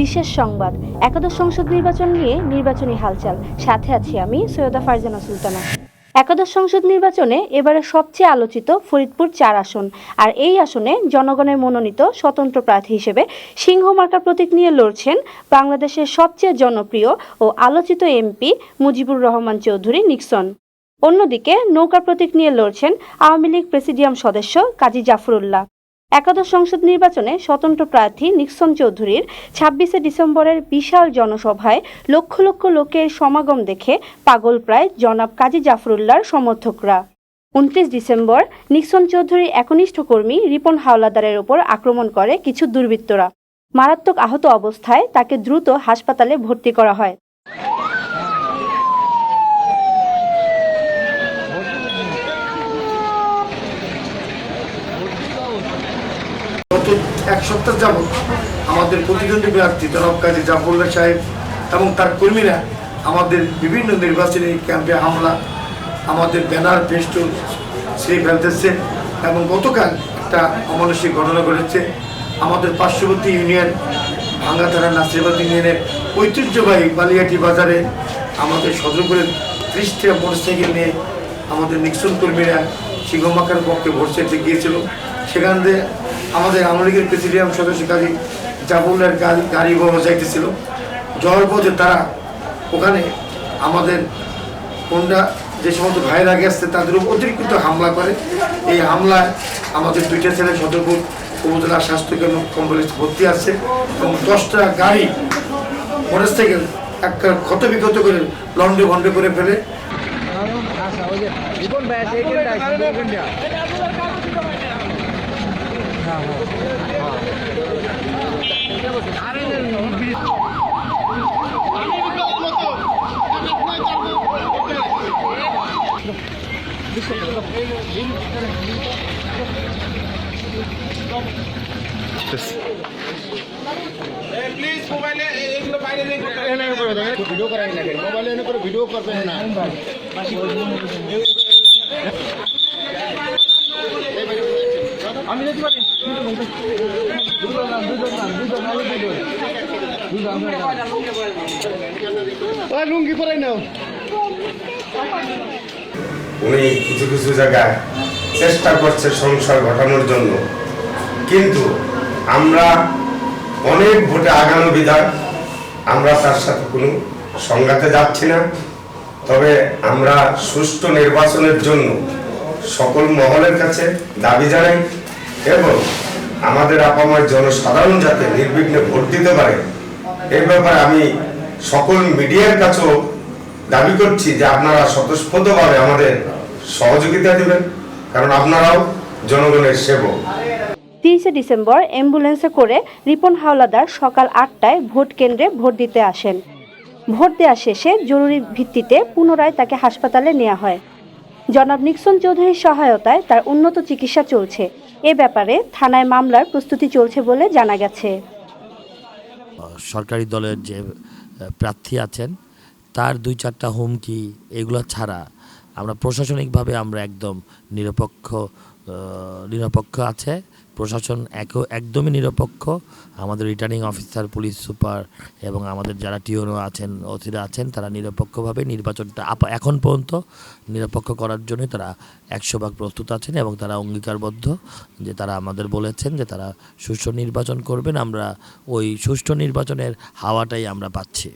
বিশেষ সংবাদ। একাদশ সংসদ নির্বাচন নিয়ে নির্বাচনী হালচাল। সাথে আছি আমি সৈয়দা ফারজানা সুলতানা। একাদশ সংসদ নির্বাচনে এবারে সবচেয়ে আলোচিত ফরিদপুর চার আসন। আর এই আসনে জনগণের মনোনীত স্বতন্ত্র প্রার্থী হিসেবে সিংহ মার্কা প্রতীক নিয়ে লড়ছেন বাংলাদেশের সবচেয়ে জনপ্রিয় ও আলোচিত এমপি মুজিবুর রহমান চৌধুরী নিক্সন। অন্যদিকে নৌকা প্রতীক নিয়ে লড়ছেন আওয়ামী লীগ প্রেসিডিয়াম সদস্য কাজী জাফরুল্লাহ। একাদশ সংসদ নির্বাচনে স্বতন্ত্র প্রার্থী নিক্সন চৌধুরীর ছাব্বিশে ডিসেম্বরের বিশাল জনসভায় লক্ষ লক্ষ লোকের সমাগম দেখে পাগল প্রায় জনাব কাজী জাফরুল্লাহর সমর্থকরা। উনত্রিশ ডিসেম্বর, নিক্সন চৌধুরীর একনিষ্ঠ কর্মী রিপন হাওলাদারের ওপর আক্রমণ করে কিছু দুর্বৃত্তরা। মারাত্মক আহত অবস্থায় তাকে দ্রুত হাসপাতালে ভর্তি করা হয়। এক সপ্তাহ যাবৎ আমাদের প্রতিদ্বন্দ্বী প্রার্থী জনাব কাজী জাফরুল্লাহ সাহেব এবং তার কর্মীরা আমাদের বিভিন্ন নির্বাচনী ক্যাম্পে হামলা, আমাদের ব্যানার পেস্টুল সেই ফেলতেছে এবং গতকাল একটা অমানসিক ঘটনা ঘটেছে। আমাদের পার্শ্ববর্তী ইউনিয়ন ভাঙ্গাধারা নাসিরাবাদ ইউনিয়নের ঐতিহ্যবাহী বালিয়াটি বাজারে আমাদের সদরপুরের ত্রিশটা মোটরসাইকেল নিয়ে আমাদের নিক্সন কর্মীরা সিংহমাখার পক্ষে ভোট চাইতে গিয়েছিল। সেখান থেকে আমাদের আওয়ামী লীগের প্রেসিডিয়াম সদস্য কাজী জাফরুল্লার গাড়ি গাড়ি বহর যাইতেছিল যাওয়ার পথে তারা ওখানে আমাদের কোনটা যে সমস্ত ভাইয়ের আসছে তাদের উপর অতিরিক্ত হামলা করে। এই হামলায় আমাদের দুইটা ছেলে সদরপুর উপজেলা স্বাস্থ্য কেন্দ্র কমপ্লেক্স ভর্তি আছে এবং দশটা গাড়ি মোটরসাইকেল একটা ক্ষত বিক্ষত করে লন্ডে ভন্ডে করে ফেলে রিপন ভাই আছে এইখানটা আছে এইখানটা প্লিজ মোবাইলে এগুলো বাইরে ভিডিও করাই না মোবাইলে এনে আমি যেতে পারি। লুঙ্গি পরাই নাও। উনি কিছু কিছু জায়গায় চেষ্টা করছে সংসার ঘটানোর জন্য। কিন্তু আমরা অনেক ভোটে আগানো বিধায় আমরা তার সাথে কোনো সংঘাতে যাচ্ছি না। তবে আমরা সুষ্ঠু নির্বাচনের জন্য সকল মহলের কাছে দাবি জানাই এবং আমাদের আপামার জনসাধারণ যাতে নির্বিঘ্নে ভোট দিতে পারে এই ব্যাপারে আমি সকল মিডিয়ার কাছেও দাবি করছি যে আপনারা স্বতঃস্ফূর্তভাবে আমাদের সহযোগিতা দেবেন, কারণ আপনারাও জনগণের সেবক। তিরিশে ডিসেম্বর অ্যাম্বুলেন্সে করে রিপন হাওলাদার সকাল আটটায় ভোট কেন্দ্রে ভোট দিতে আসেন। ভোট দেওয়া শেষে জরুরি ভিত্তিতে পুনরায় তাকে হাসপাতালে নেওয়া হয়। জনাব নিক্সন চৌধুরীর সহায়তায় তার উন্নত চিকিৎসা চলছে। এ ব্যাপারে থানায় মামলার প্রস্তুতি চলছে বলে জানা গেছে। সরকারি দলের যে প্রার্থী আছেন, তার দুই চারটা হুমকি এগুলো ছাড়া আমরা প্রশাসনিকভাবে আমরা একদম নিরপেক্ষ নিরপেক্ষ আছে। প্রশাসন এক একদমই নিরপেক্ষ। আমাদের রিটার্নিং অফিসার পুলিশ সুপার এবং আমাদের যারা টিওনো আছেন অতিরা আছেন, তারা নিরপেক্ষভাবে নির্বাচনটা এখন পর্যন্ত নিরপেক্ষ করার জন্য তারা একশো ভাগ প্রস্তুত আছেন এবং তারা অঙ্গীকারবদ্ধ যে তারা আমাদের বলেছেন যে তারা সুষ্ঠু নির্বাচন করবেন। আমরা ওই সুষ্ঠু নির্বাচনের হাওয়াটাই আমরা পাচ্ছি।